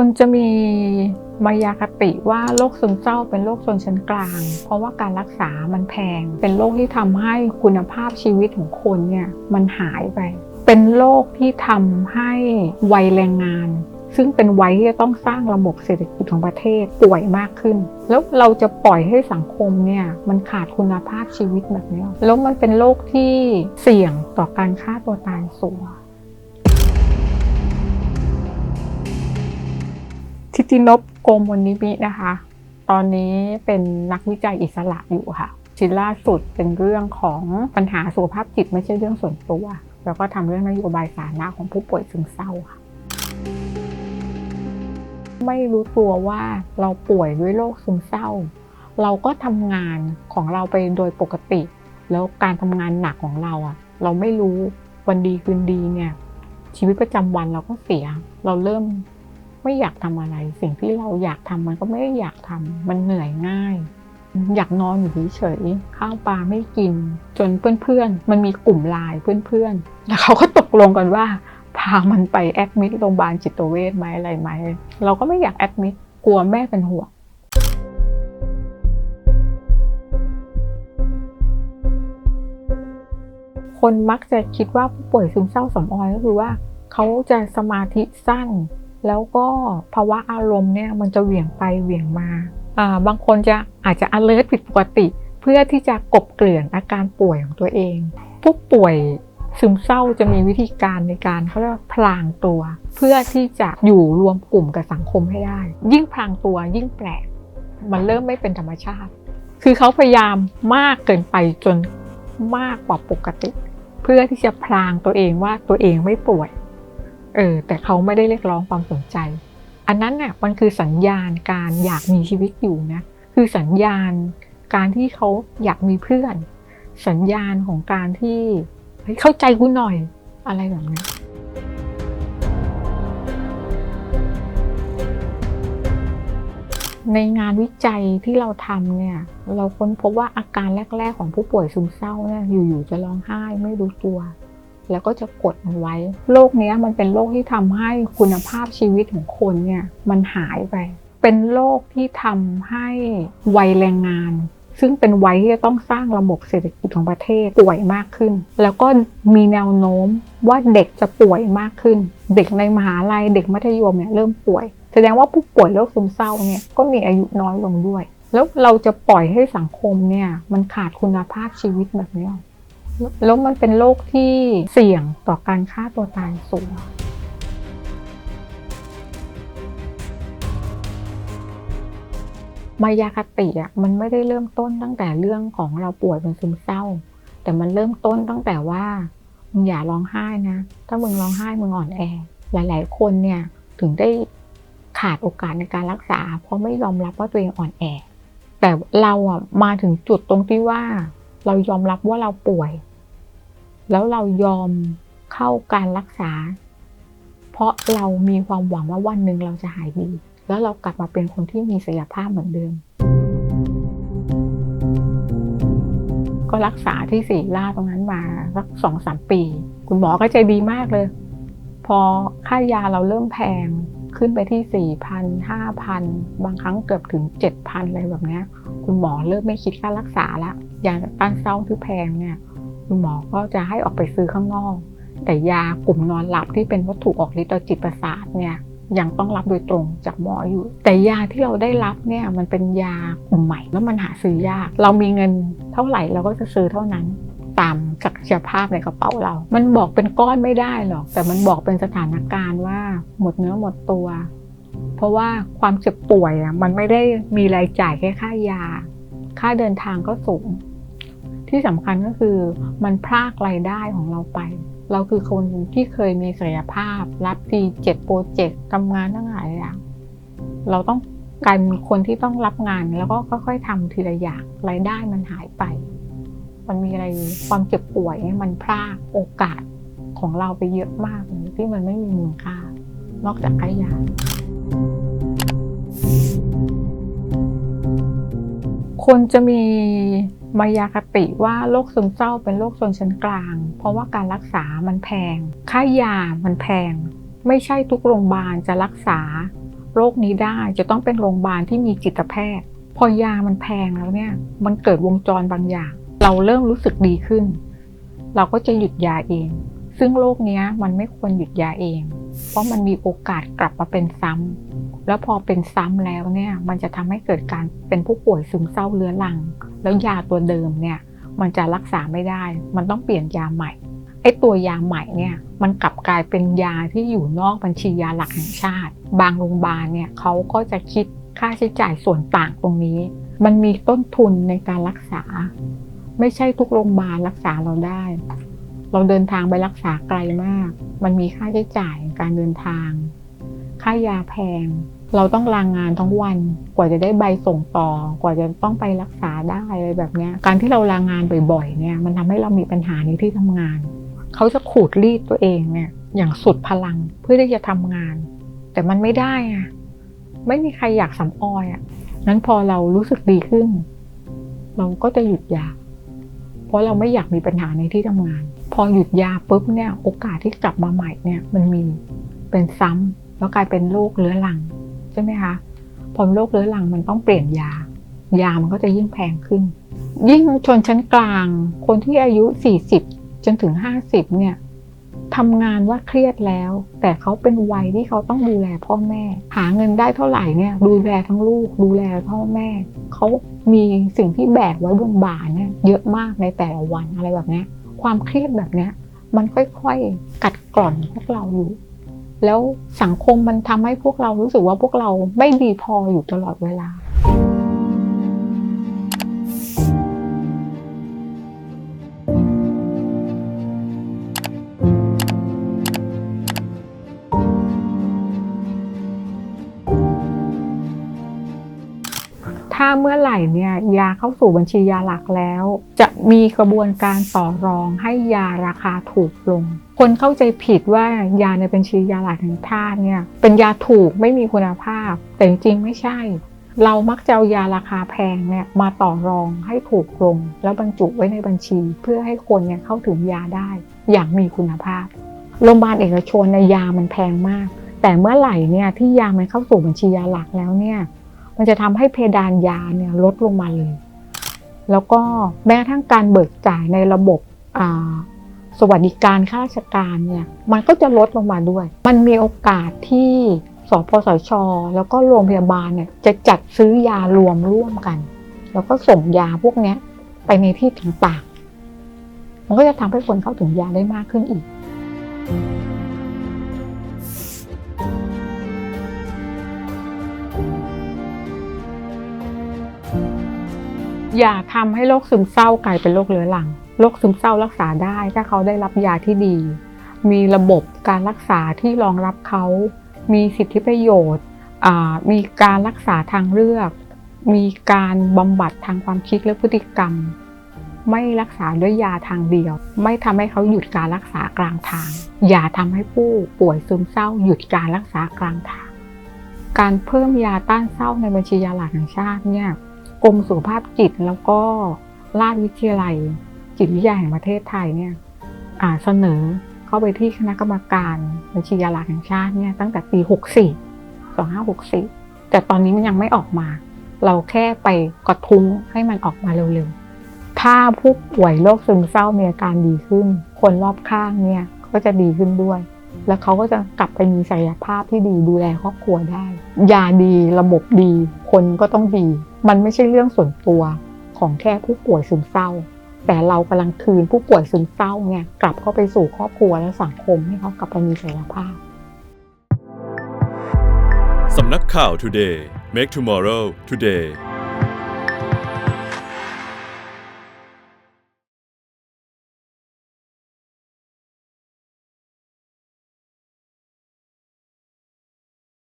คนจะมีมายาคติว่าโรคซึมเศร้าเป็นโรคชนชั้นกลาง เพราะว่าการรักษามันแพง เป็นโรคที่ทำให้คุณภาพชีวิตของคนเนี่ยมันหายไป เป็นโรคที่ทำให้วัยแรงงาน ซึ่งเป็นวัยที่จะต้องสร้างระบบเศรษฐกิจของประเทศป่วยมากขึ้น แล้วเราจะปล่อยให้สังคมเนี่ยมันขาดคุณภาพชีวิตแบบนี้แล้วมันเป็นโรคที่เสี่ยงต่อการฆ่าตัวตายสูง ทิตินพโกมลนิมินะคะ ตอนนี้เป็นนักวิจัยอิสระอยู่ค่ะ ชิ้นล่าสุดเป็นเรื่องของปัญหาสุขภาพจิตไม่ใช่เรื่องส่วนตัว แล้วก็ทำเรื่องนโยบายสาธารณะของผู้ป่วยซึมเศร้าค่ะไม่รู้ตัวว่าเราป่วยด้วยโรคซึมเศร้า เราก็ทำงานของเราไปโดยปกติ แล้วการทำงานหนักของเราอะ เราไม่รู้วันดีคืนดีเนี่ย ชีวิตประจำวันเราก็เสีย เราเริ่ม ไม่อยากทำอะไร สิ่งที่เราอยากทำมันก็ไม่ได้อยากทำมันเหนื่อยง่าย อยากนอนอยู่เฉยๆข้าวปลาไม่กิน จนเพื่อนๆ มันมีกลุ่มไลน์เพื่อนๆ แล้วเขาก็ตกลงกันว่า พามันไปแอดมิดโรงพยาบาลจิตเวชไหมอะไรไหม เราก็ไม่อยากแอดมิดกลัวแม่เป็นห่วงคนมักจะคิดว่าผู้ป่วยซึมเศร้าสำออยก็คือว่า เขาจะสมาธิสั้น แล้วก็ภาวะอารมณ์เนี่ยมันจะเหวี่ยงไปเหวี่ยงมา บางคนจะอาจจะ alert ผิดปกติ เพื่อที่จะกบเกลื่อนอาการป่วยของตัวเอง ผู้ป่วยซึมเศร้าจะมีวิธีการในการเขาเรียกว่าพลางตัว เพื่อที่จะอยู่รวมกลุ่มกับสังคมให้ได้ ยิ่งพลางตัวยิ่งแปลก มันเริ่มไม่เป็นธรรมชาติ คือเขาพยายามมากเกินไปจนมากกว่าปกติ เพื่อที่จะพลางตัวเองว่าตัวเองไม่ป่วย เออแต่เขาไม่ได้เรียกร้องความสนใจ อันนั้นน่ะมันคือสัญญาณการอยากมีชีวิตอยู่นะคือสัญญาณการที่เขาอยากมีเพื่อน สัญญาณของการที่เฮ้เข้าใจกูหน่อยอะไรแบบนี้ในงานวิจัยที่เราทำเนี่ย เราค้นพบว่าอาการแรก ๆ ของผู้ป่วยซึมเศร้าเนี่ยอยู่ๆจะร้องไห้ไม่รู้ตัว แล้วก็จะกดมันไว้ โรคนี้มันเป็นโรคที่ทำให้คุณภาพชีวิตของคนเนี่ยมันหายไป เป็นโรคที่ทำให้วัยแรงงาน ซึ่งเป็นวัยที่จะต้องสร้างระบบเศรษฐกิจของประเทศป่วยมากขึ้น แล้วก็มีแนวโน้มว่าเด็กจะป่วยมากขึ้น เด็กในมหาลัยเด็กมัธยมเนี่ยเริ่มป่วย แสดงว่าผู้ป่วยโรคซึมเศร้าเนี่ยก็มีอายุน้อยลงด้วย แล้วเราจะปล่อยให้สังคมเนี่ยมันขาดคุณภาพชีวิตแบบนี้ แล้วมันเป็นโรคที่เสี่ยงต่อการฆ่าตัวตายสูงมายาคติอะมันไม่ได้เริ่มต้นตั้งแต่เรื่องของเราป่วยเป็นซึมเศร้า แต่มันเริ่มต้นตั้งแต่ว่ามึงอย่าร้องไห้นะ ถ้ามึงร้องไห้มึงอ่อนแอ หลาย ๆ คนเนี่ยถึงได้ขาดโอกาสในการรักษา เพราะไม่ยอมรับว่าตัวเองอ่อนแอ แต่เราอะมาถึงจุดตรงที่ว่า เรายอมรับว่าเราป่วย แล้วเรายอมเข้าการรักษา เพราะเรามีความหวังว่าวันหนึ่งเราจะหายดี แล้วเรากลับมาเป็นคนที่มีศักยภาพเหมือนเดิม ก็รักษาที่ศรีราชตรงนั้นมาสักสองสามปี คุณหมอก็ใจดีมากเลย พอค่ายาเราเริ่มแพง ขึ้นไปที่สี่พันห้าพันบางครั้งเกือบถึงเจ็ดพันอะไรแบบนี้คุณหมอเริ่มไม่คิดค่ารักษาละยาต้านเศร้าที่แพงเนี่ยคุณหมอก็จะให้ออกไปซื้อข้างนอก แต่ยากลุ่มนอนหลับที่เป็นวัตถุออกฤทธิ์ต่อจิตประสาทเนี่ยยังต้องรับโดยตรงจากหมออยู่ แต่ยาที่เราได้รับเนี่ยมันเป็นยากลุ่มใหม่แล้วมันหาซื้อยาก เรามีเงินเท่าไหร่เราก็จะซื้อเท่านั้น ตามศักยภาพในกระเป๋าเรา มันบอกเป็นก้อนไม่ได้หรอก แต่มันบอกเป็นสถานการณ์ว่าหมดเนื้อหมดตัว เพราะว่าความเจ็บป่วยอะมันไม่ได้มีรายจ่ายแค่ค่ายา ค่าเดินทางก็สูง ที่สำคัญก็คือมันพรากรายได้ของเราไป เราคือคนที่เคยมีศักยภาพ รับทีเจ็ดโปรเจกต์ทำงานทั้งหลายอย่างเราต้องกลายเป็นคนที่ต้องรับงานแล้วก็ค่อยๆทำทีละอย่างรายได้มันหายไป มันมีอะไรความเจ็บป่วยมันพรากโอกาสของเราไปเยอะมากที่มันไม่มีมูลค่า นอกจากค่ายาคนจะมีมายาคติว่าโรคซึมเศร้าเป็นโรคชนชั้นกลาง เพราะว่าการรักษามันแพง ค่ายามันแพง ไม่ใช่ทุกโรงพยาบาลจะรักษาโรคนี้ได้จะต้องเป็นโรงพยาบาลที่มีจิตแพทย์ พอยามันแพงแล้วเนี่ย มันเกิดวงจรบางอย่าง เราเริ่มรู้สึกดีขึ้น เราก็จะหยุดยาเอง ซึ่งโรคเนี้ยมันไม่ควรหยุดยาเอง เพราะมันมีโอกาสกลับมาเป็นซ้ำแล้วพอเป็นซ้ำแล้วเนี่ยมันจะทำให้เกิดการเป็นผู้ป่วยซึมเศร้าเรื้อรัง แล้วยาตัวเดิมเนี่ยมันจะรักษาไม่ได้ มันต้องเปลี่ยนยาใหม่ไอ้ตัวยาใหม่เนี่ยมันกลับกลายเป็นยาที่อยู่นอกบัญชียาหลักแห่งชาติ บางโรงพยาบาลเนี่ยเขาก็จะคิดค่าใช้จ่ายส่วนต่างตรงนี้ มันมีต้นทุนในการรักษา ไม่ใช่ทุกโรงพยาบาลรักษาเราได้ เราเดินทางไปรักษาไกลมาก มันมีค่าใช้จ่ายการเดินทาง ค่ายาแพง เราต้องลางงานทั้งวัน กว่าจะได้ใบส่งต่อ กว่าจะต้องไปรักษาได้อะไรแบบนี้ การที่เราลางงานบ่อยๆ เนี่ย มันทำให้เรามีปัญหาในที่ทำงาน เขาจะขูดรีดตัวเองเนี่ย อย่างสุดพลังเพื่อที่จะทำงาน แต่มันไม่ได้อะไม่มีใครอยากสำออยอะนั้นพอเรารู้สึกดีขึ้น เราก็จะหยุดยา เพราะเราไม่อยากมีปัญหาในที่ทำงาน พอหยุดยาปุ๊บเนี่ยโอกาสที่กลับมาใหม่เนี่ยมันมีเป็นซ้ำแล้วกลายเป็นโรคเรื้อรังใช่ไหมคะพอโรคเรื้อรังมันต้องเปลี่ยนยา ยามันก็จะยิ่งแพงขึ้น ยิ่งชนชั้นกลาง คนที่อายุ 40 จนถึง 50เนี่ย ทำงานว่าเครียดแล้ว แต่เขาเป็นวัยที่เขาต้องดูแลพ่อแม่ หาเงินได้เท่าไหร่เนี่ย ดูแลทั้งลูก ดูแลพ่อแม่ เขามีสิ่งที่แบกไว้บนบ่าเนี่ยเยอะมากในแต่ละวันอะไรแบบนี้ความเครียดแบบนี้มันค่อยๆกัดกร่อนพวกเราอยู่ แล้วสังคมมันทำให้พวกเรารู้สึกว่าพวกเราไม่ดีพออยู่ตลอดเวลา เมื่อไหร่เนี่ยยาเข้าสู่บัญชียาหลักแล้ว จะมีกระบวนการต่อรองให้ยาราคาถูกลง คนเข้าใจผิดว่ายาในบัญชียาหลักแห่งชาติเนี่ยเป็นยาถูกไม่มีคุณภาพ แต่จริงๆไม่ใช่ เรามักจะเอายาราคาแพงเนี่ยมาต่อรองให้ถูกลง แล้วบรรจุไว้ในบัญชี เพื่อให้คนเนี่ยเข้าถึงยาได้ อย่างมีคุณภาพโรงพยาบาลเอกชนในยยามันแพงมาก แต่เมื่อไหร่เนี่ยที่ยามันเข้าสู่บัญชียาหลักแล้วเนี่ย มันจะทำให้เพดานยาเนี่ยลดลงมาเลย แล้วก็แม้กระทั่งการเบิกจ่ายในระบบสวัสดิการข้าราชการเนี่ยมันก็จะลดลงมาด้วย มันมีโอกาสที่สปสช แล้วก็โรงพยาบาลเนี่ยจะจัดซื้อยารวมร่วมกัน แล้วก็ส่งยาพวกนี้ไปในที่ต่างๆมันก็จะทำให้คนเข้าถึงยาได้มากขึ้นอีก อย่าทำให้โรคซึมเศร้ากลายเป็นโรคเรื้อรังโรคซึมเศร้ารักษาได้ ถ้าเขาได้รับยาที่ดี มีระบบการรักษาที่รองรับเขา มีสิทธิประโยชน์มีการรักษาทางเลือก มีการบำบัดทางความคิดและพฤติกรรม ไม่รักษาด้วยยาทางเดียว ไม่ทำให้เขาหยุดการรักษากลางทาง อย่าทำให้ผู้ป่วยซึมเศร้า หยุดการรักษากลางทาง การเพิ่มยาต้านเศร้าในบัญชียาหลักแห่งชาติเนี่ย กรมสุขภาพจิตแล้วก็ราชวิทยาลัย จิตวิทยาแห่งประเทศไทยเนี่ยเสนอเข้าไปที่คณะกรรมการบัญชียาลักแห่งชาติเนี่ยตั้งแต่ปี 64 2564 แต่ตอนนี้มันยังไม่ออกมา เราแค่ไปกระทุ้งให้มันออกมาเร็วๆ ถ้าผู้ป่วยโรคซึมเศร้ามีอาการดีขึ้น คนรอบข้างเนี่ยก็จะดีขึ้นด้วย แล้วเขาก็จะกลับไปมีศักยภาพที่ดีดูแลครอบครัวได้ ยาดีระบบดี คนก็ต้องดี มันไม่ใช่เรื่องส่วนตัวของแค่ผู้ป่วยซึมเศร้า แต่เรากำลังคืนผู้ป่วยซึมเศร้าเนี่ยกลับเข้าไปสู่ครอบครัวและสังคมให้เขากลับไปมีศักยภาพสำนักข่าว Today Make Tomorrow Today